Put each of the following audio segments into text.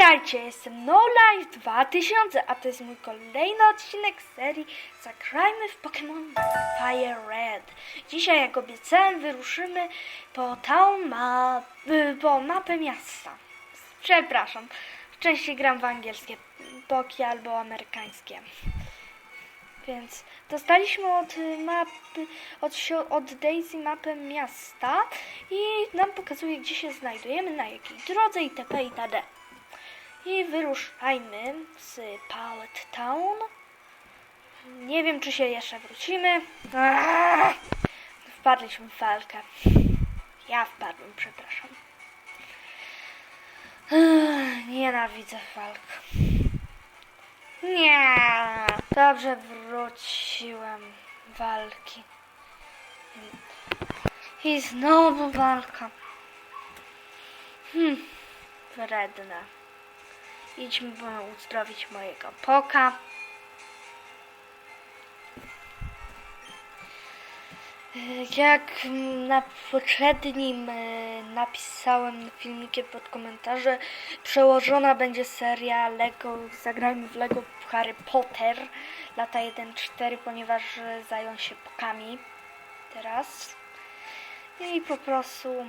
Witajcie, jestem No Life 2000, a to jest mój kolejny odcinek z serii Zagrajmy w Pokémon Fire Red. Dzisiaj, jak obiecałem, wyruszymy po ma y, po mapę miasta. Przepraszam, częściej gram w angielskie poki albo amerykańskie. Więc dostaliśmy od mapy, od, od Daisy mapę miasta i nam pokazuje, gdzie się znajdujemy, na jakiej drodze itp. itd. I wyruszajmy z Pallet Town. Nie wiem, czy się jeszcze wrócimy. Wpadliśmy w walkę. Ja wpadłem, przepraszam. Nienawidzę walk. Nie. Dobrze wróciłem walki. I znowu walka. Hmm. Wredne. Idźmy uzdrowić mojego poka. Jak na poprzednim e, napisałem filmikiem pod komentarze, przełożona będzie seria Lego, zagrajmy w Lego Harry Potter lata 1-4, ponieważ e, zajął się pokami teraz. I po prostu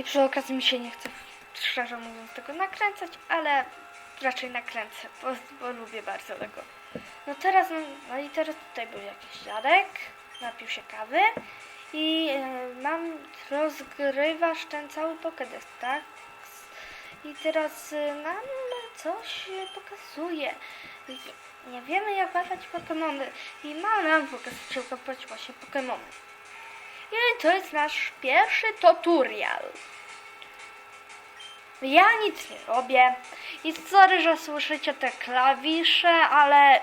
I przy okazji mi się nie chce, szczerze mówiąc, tego nakręcać, ale raczej nakręcę, bo, bo lubię bardzo tego. No teraz, no i teraz tutaj był jakiś dziadek, napił się kawy i e, mam, rozgrywasz ten cały Pokédex, tak? I teraz e, nam coś pokazuje. Nie wiemy jak łapać Pokémony i ma nam pokazać, łapać właśnie Pokémony. I to jest nasz pierwszy tutorial. Ja nic nie robię. I sorry, że słyszycie te klawisze, ale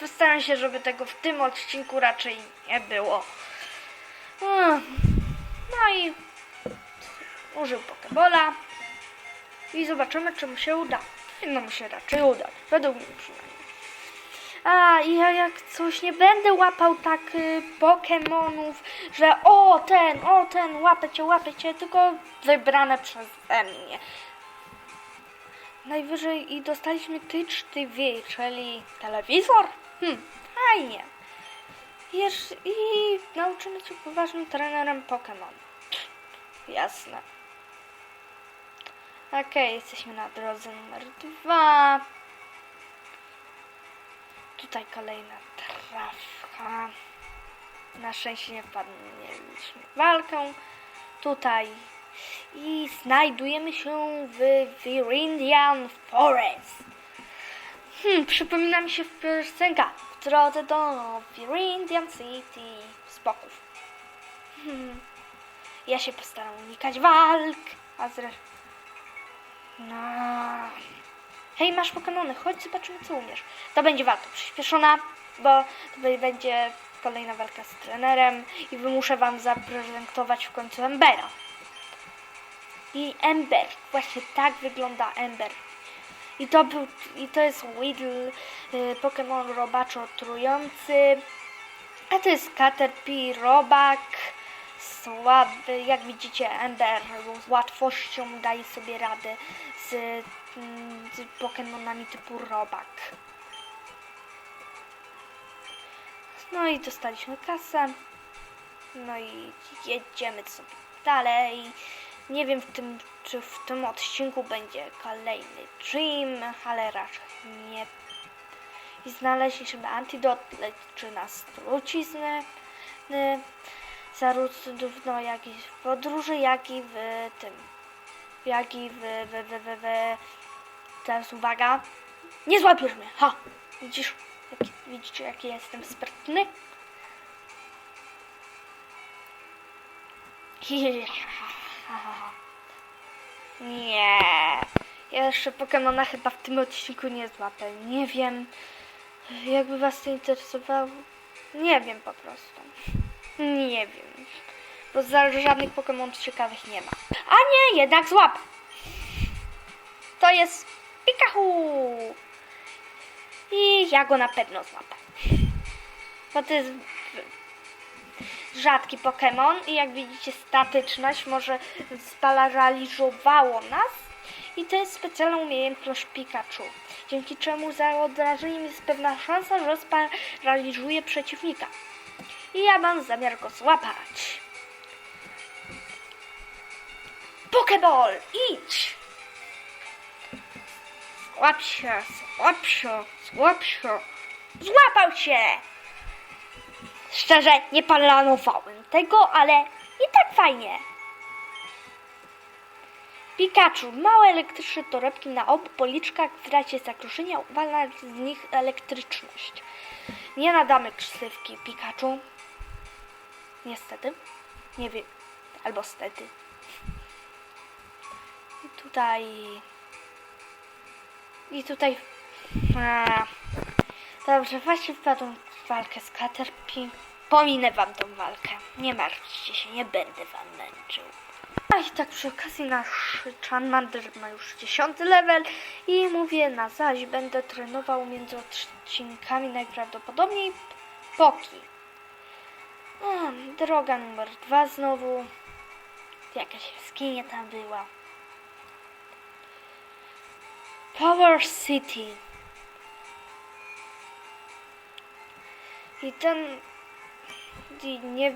postaram się, żeby tego w tym odcinku raczej nie było. Mm. No i użył Pokebola. I zobaczymy, czy mu się uda. No mu się raczej uda. Według mnie przynajmniej. A, i ja jak coś nie będę łapał tak y, Pokemonów, że o ten, o ten, łapę cię, łapę cię, tylko wybrane przeze mnie. Najwyżej i dostaliśmy Twitch TV, czyli telewizor. Hmm, fajnie. I nauczymy cię poważnym trenerem Pokémon. Jasne. Okej, jesteśmy na drodze numer dwa. Tutaj kolejna trawka. Na szczęście nie wpadliśmy w walkę. Tutaj. I znajdujemy się w Virindian Forest. Hmm, przypomina mi się piosenka w drodze do Virindian City z boków. Hmm. Ja się postaram unikać walk, a zresztą... No. Hej, masz Pokemony, chodź zobaczymy co umiesz. To będzie walka przyspieszona, bo to będzie kolejna walka z trenerem i wymuszę wam zaprezentować w końcu Embera. I Ember, właśnie tak wygląda Ember. I to był, i to jest Weedle, y, Pokémon robaczo trujący. A to jest Caterpie robak. Słaby, jak widzicie Ember z łatwością daje sobie radę z, mm, z Pokémonami typu robak. No i dostaliśmy kasę. No i jedziemy sobie dalej. Nie wiem w tym, czy w tym odcinku będzie kolejny Dream, ale raczej nie. I znaleźliśmy antidot, leczy nas trucizny. y, Zarówno jak i w podróży, jak i w tym. Jak i w, w, w, w, w Teraz uwaga. Nie złapiesz mnie. Ha! Widzisz? Jaki, widzicie, jaki jestem sprytny? Nie. Ja jeszcze Pokemona chyba w tym odcinku nie złapę. Nie wiem. Jakby was to interesowało. Nie wiem po prostu. Nie wiem. Bo żadnych Pokemonów ciekawych nie ma. A nie, jednak złap. To jest Pikachu. I ja go na pewno złapę. Bo to jest... rzadki Pokémon i jak widzicie statyczność może sparaliżowało nas i to jest specjalna umiejętność Pikachu, dzięki czemu za odrażeniem jest pewna szansa, że sparaliżuje przeciwnika. I ja mam zamiar go złapać. Pokeball, idź! Złap się, złap się, złap się. Złapał się! Szczerze, nie planowałem tego, ale i tak fajnie. Pikachu, małe elektryczne torebki na obu policzkach w razie zagrożenia uwalnia z nich elektryczność. Nie nadamy ksywki Pikachu. Niestety. Nie wiem. Albo stety. I tutaj... I tutaj... A. Dobrze, właśnie wpadłem walkę z Caterpie. Pominę wam tą walkę. Nie martwcie się, nie będę wam męczył. A i tak przy okazji nasz Charmander ma już 10 level i mówię na zaś będę trenował między odcinkami najprawdopodobniej Poki. A, droga numer dwa znowu. Jakaś jaskinia tam była. Power City. I ten... I nie...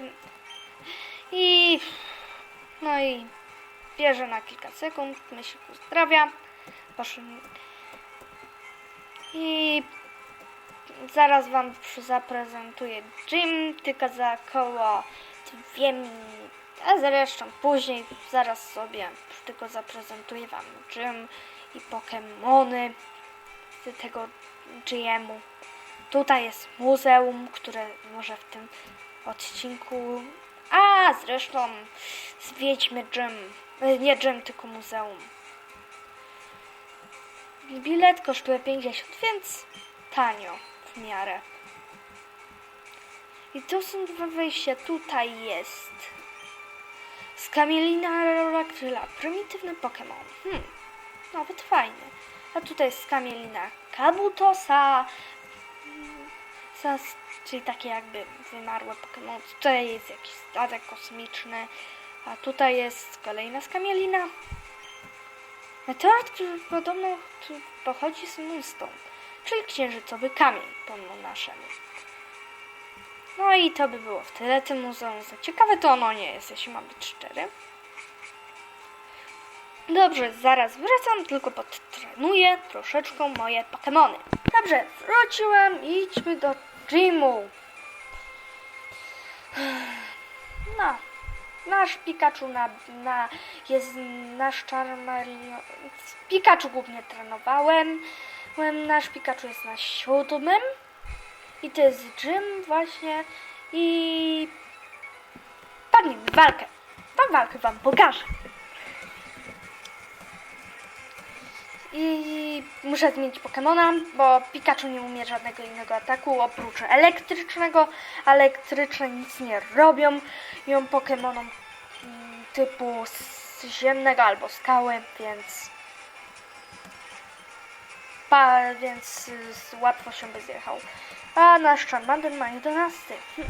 I... No i bierze na kilka sekund, myśl pozdrawia. Proszę. I zaraz Wam zaprezentuję gym, tylko za około dwie minuty. A zresztą później, zaraz sobie tylko zaprezentuję Wam gym i Pokemony z tego gymu. Tutaj jest muzeum, które może w tym odcinku. A zresztą zwiedźmy gym. E, Nie gym, tylko muzeum. Bilet kosztuje 50, więc tanio w miarę. I tu są dwa wejścia. Tutaj jest Skamielina Rolakryla. Prymitywny Pokémon. Hmm, nawet fajny. A tutaj jest Skamielina Kabutosa. Czyli takie jakby wymarłe Pokémon. Tutaj jest jakiś statek kosmiczny. A tutaj jest kolejna skamielina. Meteoryt, który podobno pochodzi z Moonstone, czyli księżycowy kamień pomimo naszemu. No i to by było w tyle. Tym muzeum ciekawe to ono nie jest, jeśli mam być szczery. Dobrze, zaraz wracam, tylko podtrenuję troszeczkę moje Pokémony. Dobrze, wróciłem idźmy do gymu. No, nasz Pikachu na, na jest nasz Charmeleon. Pikachu głównie trenowałem. Nasz Pikachu jest na siódmym. I to jest gym właśnie. I padnijmy walkę. Tą walkę wam pokażę. I muszę zmienić Pokemona, bo Pikachu nie umie żadnego innego ataku oprócz elektrycznego. a Elektryczne nic nie robią. Ją Pokemonom mm, typu ziemnego albo skały, więc. Pa, więc z łatwością by zjechał. A nasz Charmander ma 11. Hm.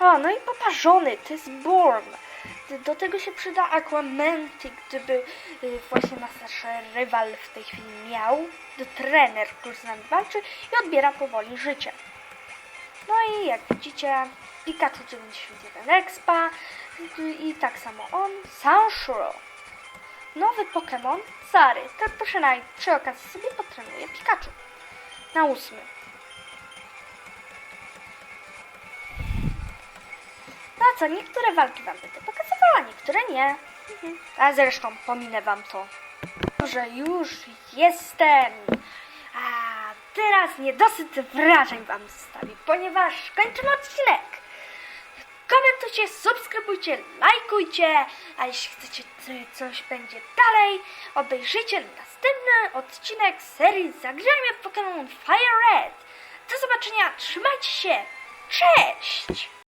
O, no i poparzony, to jest Born. Do tego się przyda Aquamenty, gdyby y, właśnie nasz rywal w tej chwili miał. Trener, który z nami walczy i odbiera powoli życie. No i jak widzicie, Pikachu 91 Expa y, i tak samo on, Sanshiro. Nowy Pokémon, Zary. To proszę na, przy okazji sobie potrenuję Pikachu. Na ósmy. No co, niektóre walki wam będę pokazywała, niektóre nie. Mhm. A zresztą pominę wam to. Że już jestem. A teraz niedosyt wrażeń wam zostawi, ponieważ kończymy odcinek. Komentujcie, subskrybujcie, lajkujcie, a jeśli chcecie co- coś będzie dalej, obejrzyjcie następny odcinek serii Zagrajmy w Pokémon Fire Red. Do zobaczenia, trzymajcie się, cześć!